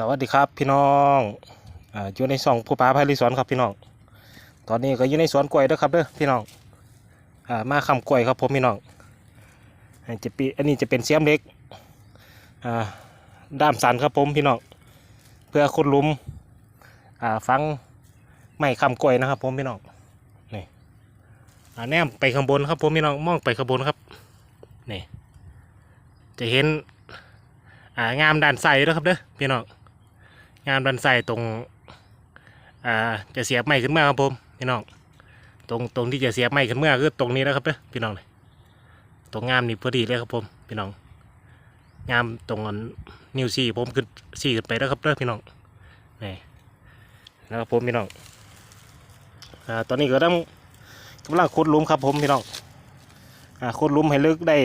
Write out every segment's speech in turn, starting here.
สวัสดีครับพี่น้องอ่าอยู่ในช่องผู้ปลาพายรีสอนครับพี่น้อง ตอนนี้ก็อยู่ในสวนกล้วยด้อครับเด้อพี่น้องอ่ามาคำกล้วยครับผมพี่น้องอันจะปีอันนี้จะเป็นเสียมเล็กอ่าด้ามสันครับผมพี่น้อง เพื่อขุดหลุมอ่าฟังไม้คำกล้วยนะครับผมพี่น้อง นี่อ่าแนมไปข้างบนครับผมพี่น้องมองไปข้างบนครับ นี่ จะเห็นอ่างามด้านใส่ด้วยครับเด้อพี่น้อง งามด้านใส่ตรงอ่าจะเสียบไม้ขึ้นมาครับผมพี่น้องตรงตรงที่จะเสียบไม้ขึ้นมาคือตรงนี้นะครับเด้อพี่น้องเลยตรงงามนี่พอดีเลยครับผมพี่น้อง งามตรงนิ้วซี่ผมขึ้นซี่ขึ้นไปแล้วครับเด้อพี่น้องนี่นะครับผมพี่น้องอ่าตอนนี้ก็ต้องกำลังขุดลุมครับผมพี่น้องอ่าขุดลุมให้ลึกได้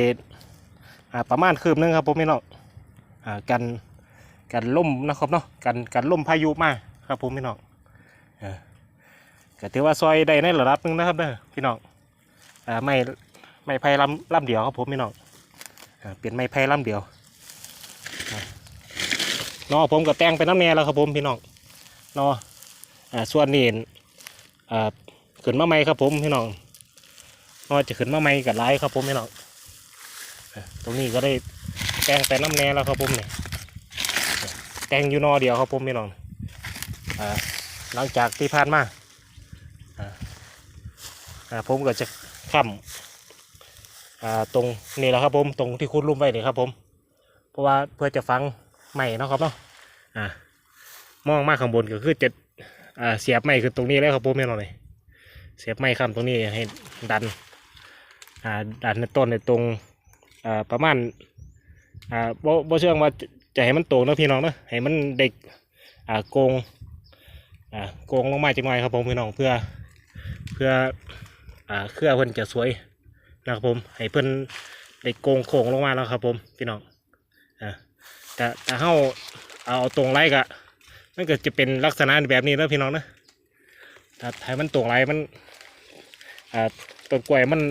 อ่าประมาณคืบนึงครับผมพี่น้องอ่ากัน กันล่มนะครับเนาะกันกันล่มพายุมาครับผมพี่น้องก็ถือว่าซอยได้ในระดับหนึงนะครับเด้อพี่น้องไม่ไม่ไผ่ลำลำเดียวครับผมพี่น้องเปลี่ยนไม้ไผ่ลำเดียวอ่าเนอผมก็แต่งไปน้ำแน่แล้วครับผมพี่น้องเนออ่าส่วนนี้อ่ขึ้นมาใหม่ครับผมพี่น้องเนอจะขึ้นมาใหม่กับไลายครับผมพี่น้องตรงนี้ก็ได้แตงไปน้ำแน่แล้วครับผมเนี่ย แตงอยู่นอเดียวครับผมพี่น้องอ่าหลังจากที่ผ่านมาอ่าอ่าผมก็จะค้ำอ่าตรงนี่แหละครับผมตรงที่คุดลุ่มไว้นี่ครับผม เพราะว่าเพื่อจะฟังใหม่นาะครับเนาะอ่ามองมาข้างบนก็คือจะอ่าเสียบไม้คือตรงนี้แล้วครับผมพี่น้องเลยเสียบไม้ค้ำตรงนี้ให้ดันอ่าดันในต้นในตรงอ่าประมาณอ่าบ่บ่เชื่องว่า จะให้มันโตนะพี่น้องเนะให้มันเด็กอ่าโกงอ่าโกงลงมาจังหน่อยครับผมพี่น้องเพื่อเพื่ออ่าเครือเพิ่นจะสวยนะครับผมให้เพิ่นเด็กโกงโค้งลงมาแล้วครับ ผมพี่น้องอ่าแต่แต่เฮาเอาตรงไรกะมันก็จะเป็นลักษณะแบบนี้แล้วพี่น้องนะถ้าให้มันตรงไรมันอ่าต้นกล้วยมัน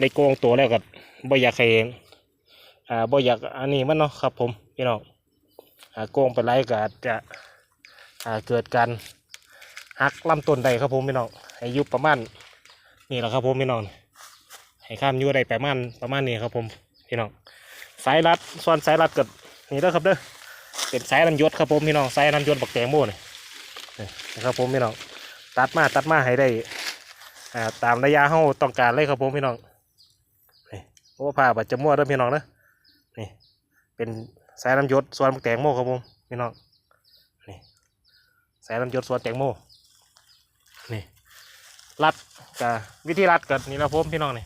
ได้โกงตัวแล้วก็บ่อยากให้อ่าบ่อยากอันนี้มันเนาะครับผม พี่น้องอ่าโกงไปไล่ก็อาจจะอ่าเกิดการหักลำต้นได้ครับผมพี่น้องให้ยุบประมาณนี่แหละครับผมพี่น้องให้ข้ามอยุได้ประมาณประมาณนี้ครับผมพี่น้องสายรัดส่วนสายรัดเกับนี่เด้อครับเด้อเป็นสายรันยศครับผมพี่น้องสายรันยศบักแตงโมนี่นี่นะครับผมพี่น้องตัดมาตัดมาให้ได้ตามระยะเฮาต้องการเลยครับผมพี่น้องนี่โอ้ผ้าบัดจะมั่วเด้อพี่น้องเด้อนี่เป็น สายลำยศสวนแตงโมครับผมพี่น้องนี่สายลำยศสวนแตงโมนี่รัดกับวิธีรัดกับนี่นะผมพี่น้องนี่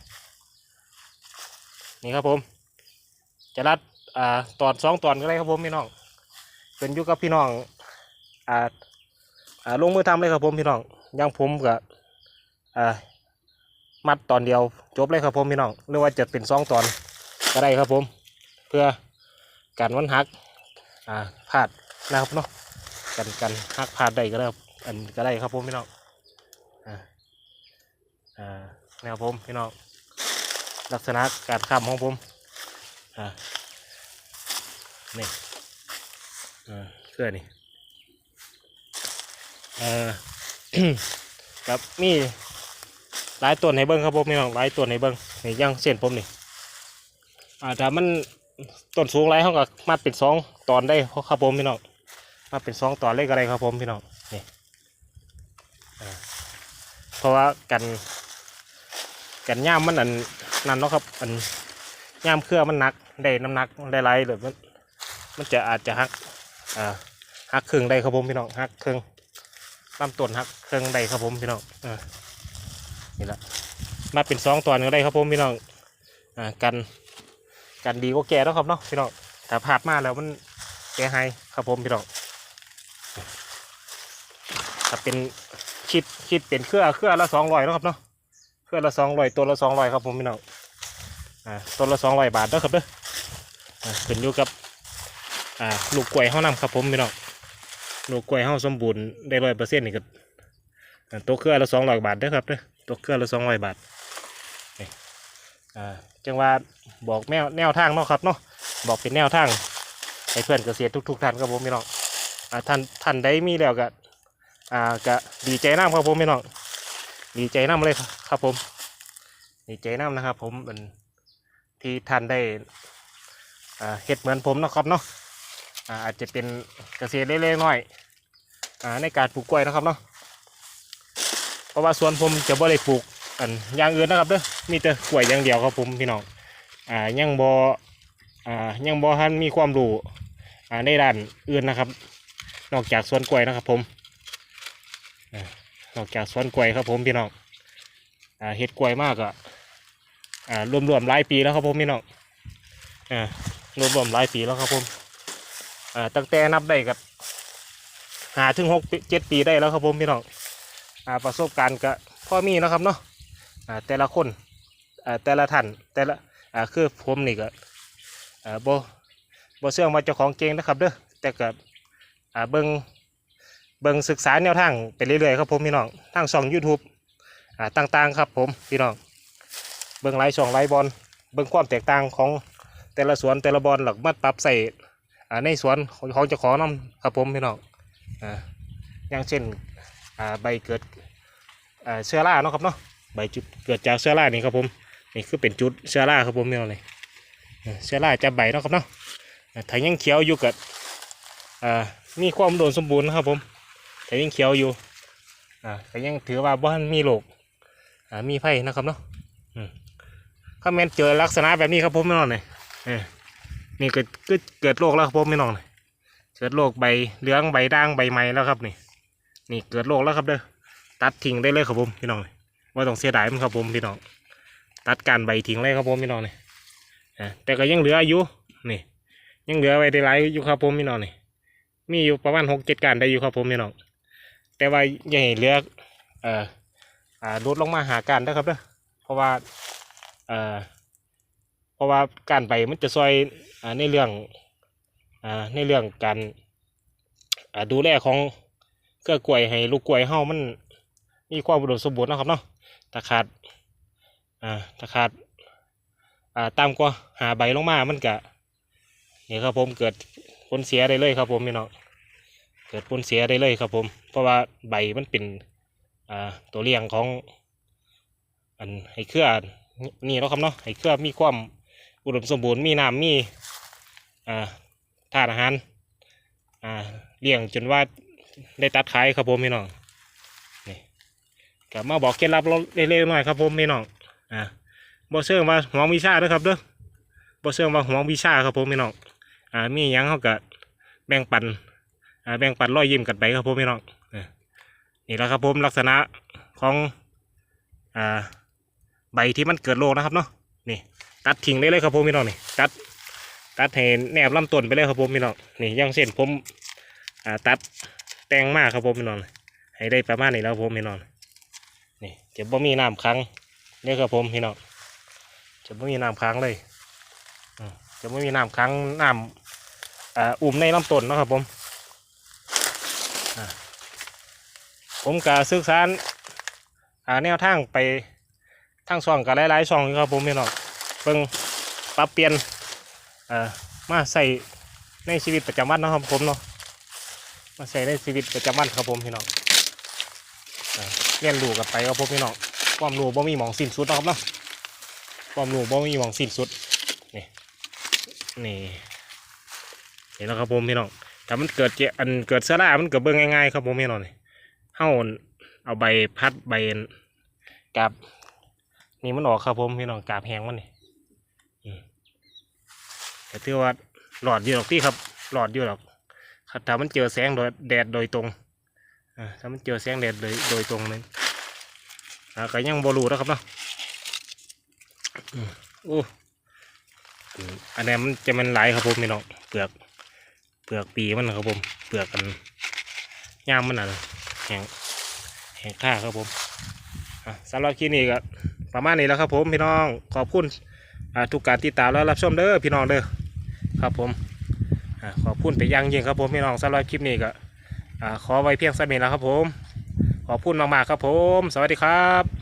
นี่ครับผม จะรัดอ่าตอนสองตอนก็ได้ครับผมพี่น้องเป็นยู่กับพี่น้องอ่าอ่าลงมือทำเลยครับผมพี่น้องอยังผมกับอ่ามัดตอนเดียวจบเลยครับผมพี่น้องหรือว่าจะเป็นสองตอนก็ได้ครับผม เพื่อ การวันหักอ่าพลาดนะครับเนาะกันกันหักพลาดได้ก็ได้ครับอันก็ได้ครับผมพี่น้องอ่าอ่าแนวผมพี่น้องลักษณะการข้ามของผมอ่านี่อ่าเครื่อนี่อ่าครับมีหลายตัวในเบิ้งครับผมพี่น้องหลายตัวในเบิ้งนี่ยังเส้นผมนี่อ่าถ้ามัน ต้นสูงไรเขาก็มาเป็นสองตอนได้ครับผมพี่น้องมาเป็นสองตอนเลยก็ได้ครับผมพี่น้องนี่เพราะว่ากันกันย่ามมันอันนั่นเนาะครับอันย่ามเครือมันหนักได้น้ำหนักได้ไรหรือมันมันจะอาจจะหักอ่าหักครึ่งได้ครับผมพี่น้องหักครึ่งลำต้นหักครึ่งได้ครับผมพี่น้องอ่านี่แหละมาเป็นสองตอนก็ได้ครับผมพี่น้องอ่ากัน กันดีกว่าแกแล้วครับเนาะพี่น้องถ้าพลามาแล้วมันแกให้ครับผมพี่น้องถ้าเป็นคิดคิดเป็นเครือเครือละสองร้อยนะครับเนาะเครือละสองร้อยตัวละสองร้อยครับผมพี่น้องอ่าตัวละสองร้อยบาทเด้อครับเด้ออ่าขึ้นอยู่กับอ่าลูกกล้วยเฮานำครับผมพี่น้องลูกกล้วยเฮาสมบูรณ์ได้ร้อยเปอร์เซ็นต์นี่ก็อ่าตัวเครือละสองร้อยบาทเด้อครับเด้อตัวเครือละสองร้อยบาทนี่อ่า จังว่าบอกแนวแนวทางเนาะครับเนาะบอกเป็นแนวทางให้เพื่อนเกษตรทุก ๆ ท่านครับผมพี่น้องอ่าท่านท่านได้มีแล้วก็อ่าก็ดีใจน้ำครับผมพี่น้องดีใจน้ำเลยครับผมดีใจน้ำนะครับ ผมเป็นที่ท่านได้อ่าเฮ็ดเหมือนผมเนาะครับเนาะอ่าอาจจะเป็นเกษตรเล็กๆน้อยอ่าในการปลูกกล้วยนะครับเนาะเพราะว่าสวนผมจะบ่ได้ปลูก อันอย่างอื่นนะครับเด้อมีแต่กล้วยอย่างเดียวครับผมพี่น้องอ่ายังบ่อ่ายังบ่ทันมีความรู้อ่าในด้านอื่นนะครับ นอกจากสวนกล้วยนะครับ ผมนอกจากสวนกล้วยครับผมพี่น้องอ่าเฮ็ดกล้วยมากอะอ่ารวมๆหลายปีแล้วครับผมพี่น้องอ่ารวมๆหลายปีแล้วครับผมอ่าตั้งแต่นับได้กับหาถึงหกเจ็ดปีได้แล้วครับผมพี่น้องอ่าประสบการณ์ก็พ่อมีนะครับเนาะ อ่าแต่ละคนอ่าแต่ละท่านแต่ละอ่าคือผมนี่ก็อ่าโบโบเสื่องมาเจ้าของเก่งนะครับเด้อแต่ก็อ่าเบิงเบิงศึกษาแนวทางไปเรื่อยๆครับผมพี่น้องทางช่อง YouTube อ่าต่างๆครับผมพี่น้องเบิงไลฟ์ช่องไลฟ์บอลเบิงความแตกต่างของแต่ละสวนแต่ละบอลหลักมัดปรับใส่อ่าในสวนของของเจ้าของน้ำครับผมพี่น้องอ่าอย่างเช่นอ่าใบเกิดอ่าเชื้อราเนาะครับเนาะ ใบจุดเกิดจากเชื้อรานี่ครับผมนี่คือเป็นจุดเชื้อราครับผมพี่น้องเลยเชื้อราจะใบเนาะครับเนาะอ่าถ้ายังเขียวอยู่กับอ่ามีความอุดมสมบูรณ์นะครับผมแต่ยังเขียวอยู่อ่าแต่ยังถือว่าบ้านมีโรคอ่ามีไผ่นะครับเนาะอืมถ้าแม่นเจอลักษณะแบบนี้ครับผมไม่นอนเลยนี่เกิดเกิดโรคแล้วครับผมไม่นอนเลยเกิดโรคใบเหลืองใบด่างใบไม้แล้วครับนี่นี่เกิดโรคแล้วครับเด้อตัดทิ้งได้เลยครับผมพี่น้อง ว่าต้องเสียดายมันครับผมพี่น้องตัดการใบทิ้งเลยครับผมพี่น้องเลยอ่แต่ก็ยังเหลืออยู่นี่ยังเหลือไว้ได้หลายอยู่ครับผมพี่น้องนี่มีอยู่ประมาณหกเจ็ดการได้อยู่ครับผมพี่น้องแต่ว่าอย่าให้เหลือเอ่ออ่าลดลงมาหาการนะครับเด้อเพราะว่าเอ่อเพราะว่าการไปมันจะซอยอในเรื่องอในเรื่องการดูแลของเครือกล้วยให้ลูกกล้วยเฮามันมีความอุดมสมบูรณ์นะครับเนาะ ถ้าขาดอ่าถ้าขาดอ่าตามกว่าหาใบลงมามันก็นี่ครับผมเกิดผลเสียได้เลยครับผมพี่น้องเกิดผลเสียได้เลยครับผม เพราะว่าใบมันเป็นอ่าตัวเลี้ยงของอันให้เครือนี่เนาะครับเนาะให้เครือมีความอุดมสมบูรณ์มีน้ำมีอ่าธาตุอาหารอ่าเลี้ยงจนว่าได้ตัดขายครับผมพี่น้อง กับมาบอกเคล็ดลับเราเร็วๆหน่อยครับผมพี่น้องอ่าบ่เชื่อว่าหวงวิชาด้อครับเด้อบ่เชื่อว่าหวงวิชาครับผมพี่น้องอ่ามียังเขาก็แบ่งปันอ่าแบ่งปันร้อยยิ้มกันไปครับผมพี่น้องเออนี่แหละครับผมลักษณะของอ่าใบที่มันเกิดโรคนะครับเนาะนี่ตัดทิ้งได้เลยครับผมพี่น้องนี่ตัดตัดให้แนบลำต้นไปเลยครับผมพี่น้องนี่ยังเส้นผมอ่าตัดแต่งมากครับผมพี่น้องให้ได้ประมาณนี้แล้วครับผมพี่น้อง นี่จะบ่มีน้ำค้างนี่ครับผมพี่น้องจะบ่มีน้ำค้างเลยจะไม่มีน้ำค้างน้ำอ,อุ่มในลำต้นนะครับผมผมกะศึกษาอ่าแนวทางไปทางช่องกับหลายๆช่องครับผมพี่น้องเพิ่งปรับเปลี่ยนมาใส่ในชีวิตประจำวันนะครับผมเนาะมาใส่ในชีวิตประจำวันครับผมพี่น้องอ่า เรียนรู้กันไปครับผมพี่น้องความรู้บ่มีหมองสิ้นสุดนะครับเนาะความรู้บ่มีหมองสิ้นสุดนี่นี่แหล้วครับผมพี่น้องถ้ามันเกิดเจอันเกิดเสื้อรามันเกิดเบิ่งง่ายๆครับผมพี่น้องนี่เฮาเอาใบพัดใบกาบนี่มันออกครับผมพี่น้องกาบแห้งมันนี่แต่ถือว่าหลอดอยู่หรอกพี่ครับ หลอดอยู่หรอกถ้ามันเจอแสงโดยแดดโดยตรง ถ้ามันเจอแสงแดดโดยโดยตรงเลยอ่าก็ยังบรูนะครับเนาะอืมโอ้อันนี้มันจะมันไหลครับผมพี่น้องเปลือกเปลือกปีมันครับผมเปลือกกันย่ามมันน่ะแห้งแห้งค่าครับผมอะสำหรับคลิปนี้ก็ประมาณนี้แล้วครับผมพี่น้องขอบคุณทุกการติดตามและรับชมเด้อพี่น้องเด้อครับผมขอบคุณไปยังยิ่งครับผมพี่น้องสำหรับคลิปนี้ก็ ขอไว้เพียงสักเมตรแล้วครับผม ขอบคุณมากๆครับผม สวัสดีครับ